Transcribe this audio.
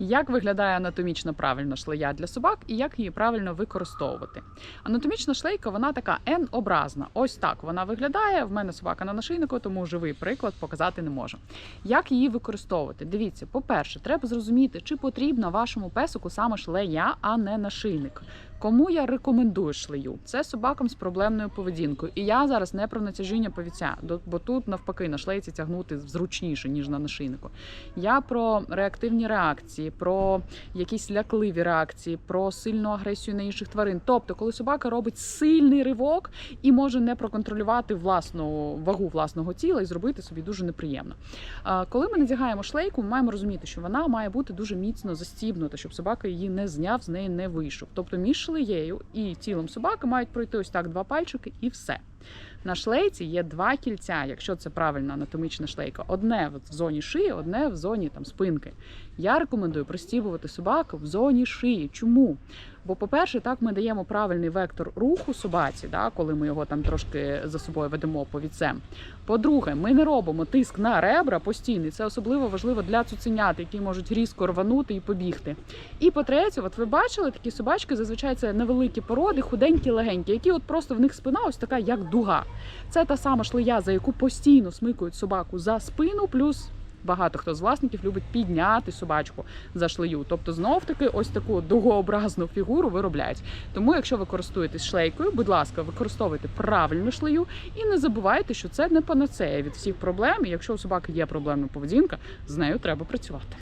Як виглядає анатомічно правильно шлея для собак і як її правильно використовувати? Анатомічна шлейка вона така N-образна. Ось так вона виглядає. В мене собака на нашийнику, тому живий приклад показати не можу. Як її використовувати? Дивіться, по-перше, треба зрозуміти, чи потрібна вашому песику саме шлея, а не нашийник. Кому я рекомендую шлею? Це собакам з проблемною поведінкою. І я зараз не про натяжіння повіця, бо тут навпаки на шлейці тягнути зручніше ніж на нашийнику. Я про реактивні реакції, про якісь лякливі реакції, про сильну агресію на інших тварин. Тобто, коли собака робить сильний ривок і може не проконтролювати власну вагу власного тіла і зробити собі дуже неприємно. Коли ми надягаємо шлейку, ми маємо розуміти, що вона має бути дуже міцно застібнута, щоб собака її не зняв, з неї не вийшов. Тобто між шлеєю і тілом собаки мають пройти ось так два пальчики і все. На шлейці є два кільця, якщо це правильна анатомічна шлейка. Одне в зоні шиї, одне в зоні там спинки. Я рекомендую пристібувати собаку в зоні шиї. Чому? Бо, по-перше, так ми даємо правильний вектор руху собаці, да, коли ми його там трошки за собою ведемо повіцем. По-друге, ми не робимо тиск на ребра постійний. Це особливо важливо для цуценят, які можуть різко рванути і побігти. І по-третє, от ви бачили такі собачки, зазвичай це невеликі породи, худенькі, легенькі, які от просто в них спина ось така, як дуга. Це та сама шлея, за яку постійно смикують собаку за спину, плюс. Багато хто з власників любить підняти собачку за шлею. Тобто, знов таки, ось таку дугообразну фігуру виробляють. Тому, якщо ви користуєтесь шлейкою, будь ласка, використовуйте правильну шлею і не забувайте, що це не панацея від всіх проблем. І якщо у собаки є проблемна поведінка, з нею треба працювати.